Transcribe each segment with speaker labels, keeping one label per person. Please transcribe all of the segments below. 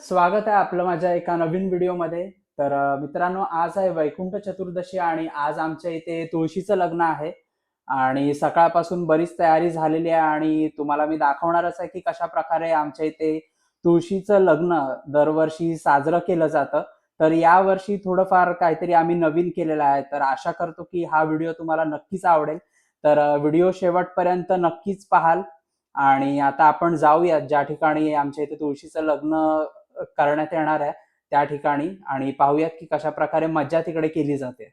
Speaker 1: स्वागत आहे आपलं माझ्या एका नवीन व्हिडिओमध्ये. तर मित्रांनो आज आहे वैकुंठ चतुर्दशी आणि आज आमच्या इथे तुळशीचं लग्न आहे. आणि सकाळपासून बरीच तयारी झालेली आहे आणि तुम्हाला मी दाखवणारच आहे की कशा प्रकारे आमच्या इथे तुळशीचं लग्न दरवर्षी साजरं केलं जातं. तर यावर्षी थोडंफार काहीतरी आम्ही नवीन केलेलं आहे. तर आशा करतो की हा व्हिडिओ तुम्हाला नक्कीच आवडेल. तर व्हिडिओ शेवटपर्यंत नक्कीच पाहाल. आणि आता आपण जाऊया ज्या ठिकाणी आमच्या इथे तुळशीचं लग्न करण्यात येणार आहे त्या ठिकाणी आणि पाहूयात की कशा प्रकारे मज्जा तिकडे केली जाते.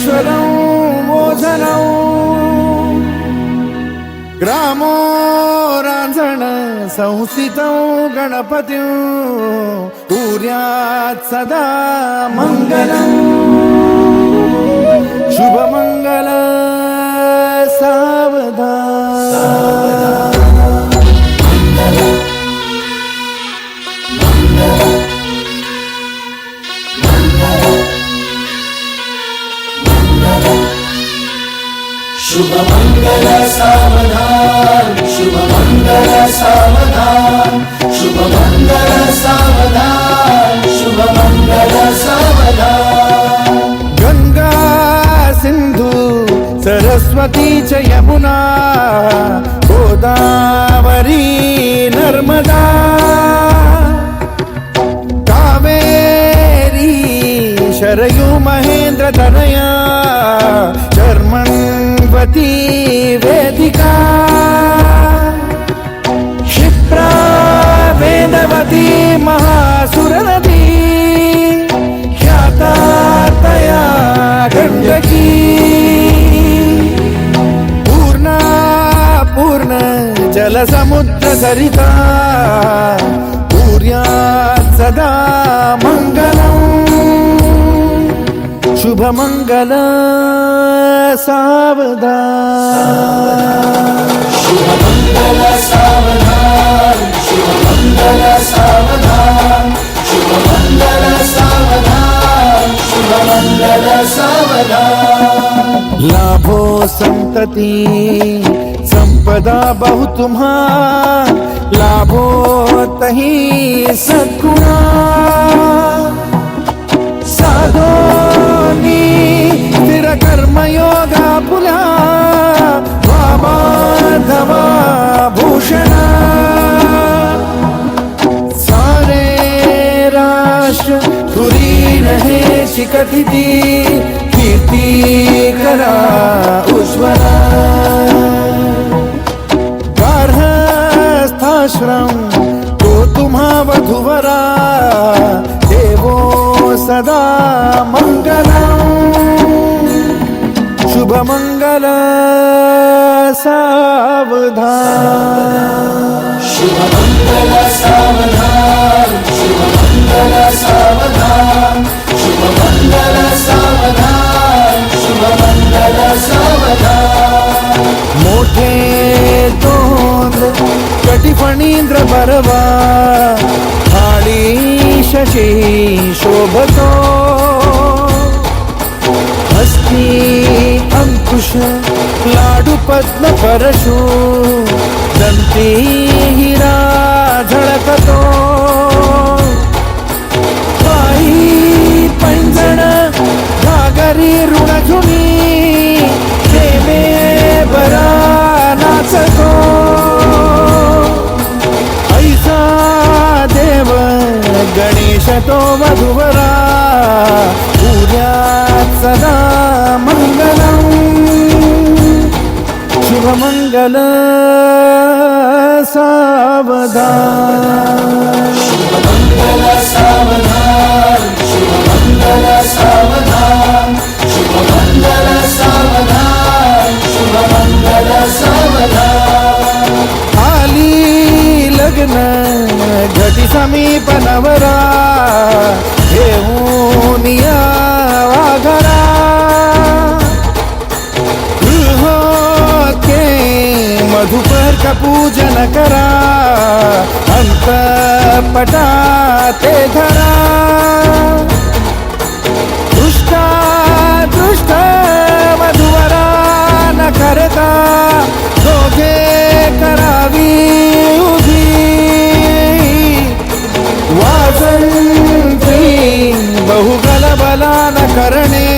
Speaker 2: विघ्नेश्वरं मोचनं ग्रामो रांझण संस्थितं गणपतिं. कुर्यात् सदा मङ्गलम् शुभमङ्गल सावधान
Speaker 3: शुभमङ्गल सावधान शुभमङ्गल सावधान शुभमङ्गल सावधान शुभमङ्गल सावधान।
Speaker 2: गंगा सिंधू सरस्वती च यमुना गोदावरी नर्मदा। कावेरी शरयू महेंद्र तनया भगवती वेदिका। क्षिप्रा वेदवती महासुरनदी ख्याता तया गण्डकी पूर्णा पूर्ण जलसमुद्रसरिता पूर्या
Speaker 3: सदा मङ्गल శుభమంగళ సావదా శుభమంగళ సావదా శుభమంగళ సావదా
Speaker 2: లాభో సంతతి संपदा बहु तुम्हार लाभो तही सदगुणा సాధోని స్థిర కర్మయోగా పులా వామాధవా భూషణ సారే రాష్ట్ర పురీ రహే शिकटिति कीर्तिकरा उज्ज्वला गार्हस्थाश्रम् शुभमङ्गल सावधान.
Speaker 3: शुभमङ्गल सावधान शुभमङ्गल सावधान शुभमङ्गल सावधान शुभमङ्गल सावधान.
Speaker 2: मोठे तोंड कटिफणींद्र बरवा थाळी शशी शोभतो. हस्ती అంకుశ లాడు పద్మ పరశు దంతే హిరా झळकतो ऐसा तो मधुवरा शुभमङ्गल सावधान।
Speaker 3: शुभमङ्गल सावधान शुभमङ्गल सावधान शुभमङ्गल सावधान शुभमङ्गल सावधान।
Speaker 2: आली लग्न घटी समीप नवरा घेऊन या वाघरा मधुपर पूजन करा अंतपटा ते धरा. दृष्टा दृष्ट मधुवरा न करता दोघे करावी उभी. वाजंत्री बहुगलबला न करणे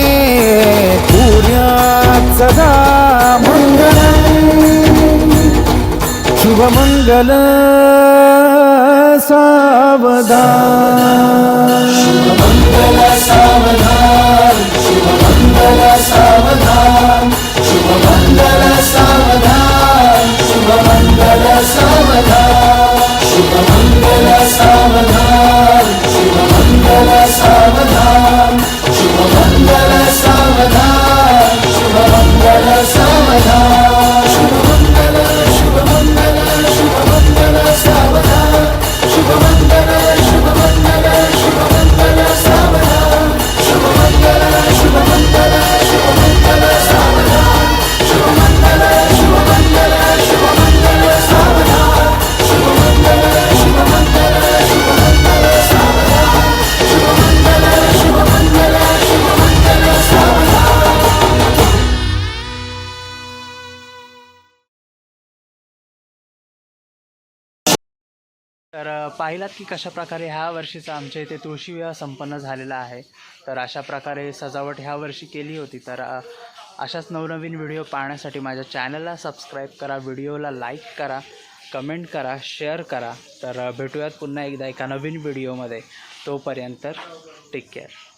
Speaker 2: पुण्यात सदा मंगलम्.
Speaker 3: శుభమంగళ సావధాన. శుభమంగళ సావధాన.
Speaker 1: శుభమంగళ సావ पाहिलात की कशा प्रकारे ह्या वर्षीचा आमच्या इथे तुळशी विवाह संपन्न झालेला आहे? तर अशा प्रकारे सजावट ह्या वर्षी केली होती. तर अशाच नवनवीन व्हिडिओ पाहण्यासाठी माझ्या चॅनलला सबस्क्राईब करा व्हिडिओला लाईक करा कमेंट करा शेअर करा. तर भेटूयात पुन्हा एकदा एका नवीन व्हिडिओमध्ये. तोपर्यंत टेक केअर.